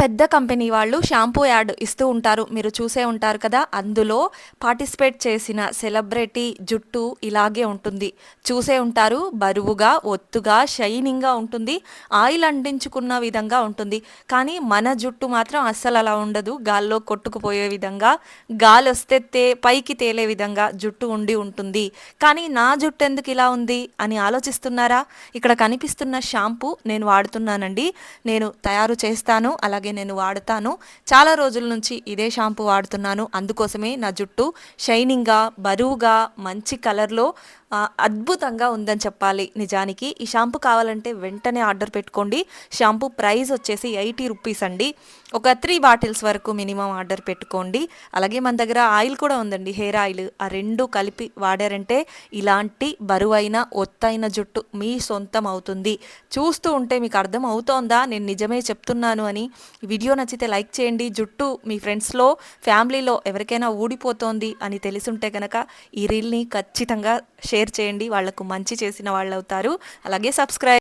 పెద్ద కంపెనీ వాళ్ళు shampoo ad ఇస్తూ ఉంటారు. మీరు చూసే ఉంటారు కదా అందులో పార్టిసిపేట్ చేసిన సెలబ్రిటీ జుట్టు ఇలాగే ఉంటుంది. చూసే ఉంటారు బరువుగా ఒత్తుగా షైనింగ్గా ఉంటుంది ఆయిల్ అంటించుకున్న విధంగా ఉంటుంది. కానీ మన జుట్టు మాత్రం అస్సలు అలా ఉండదు. గాల్లో కొట్టుకుపోయే విధంగా గాలి వస్తే తే పైకి తేలే విధంగా జుట్టు ఉండి ఉంటుంది. కానీ నా జుట్టు ఎందుకు ఇలా ఉంది అని ఆలోచిస్తున్నారా? ఇక్కడ కనిపిస్తున్న షాంపూ నేను వాడుతున్నానండి. నేను తయారు చేస్తాను. అలాగే నేను వాడతాను. చాలా రోజుల నుంచి ఇదే షాంపూ వాడుతున్నాను. అందుకోసమే నా జుట్టు షైనింగ్గా బరువుగా మంచి కలర్లో అద్భుతంగా ఉందని చెప్పాలి నిజానికి. ఈ షాంపూ కావాలంటే వెంటనే ఆర్డర్ పెట్టుకోండి. షాంపూ ప్రైస్ వచ్చేసి ఎయిటీ రూపీస్ అండి. ఒక త్రీ బాటిల్స్ వరకు మినిమం ఆర్డర్ పెట్టుకోండి. అలాగే మన దగ్గర ఆయిల్ కూడా ఉందండి హెయిర్ ఆయిల్. ఆ రెండు కలిపి వాడారంటే ఇలాంటి బరువైన ఒత్తైన జుట్టు మీ సొంతం అవుతుంది. చూస్తూ ఉంటే మీకు అర్థం అవుతోందా? నేను నిజమే చెప్తున్నాను అని. వీడియో నచ్చితే లైక్ చేయండి. జుట్టు మీ ఫ్రెండ్స్లో ఫ్యామిలీలో ఎవరికైనా ఊడిపోతోంది అని తెలిసుంటే కనుక ఈ రీల్ని ఖచ్చితంగా షేర్ చేయండి. వాళ్ళకు మంచి చేసిన వాళ్ళు అవుతారు అలాగే సబ్స్క్రైబ్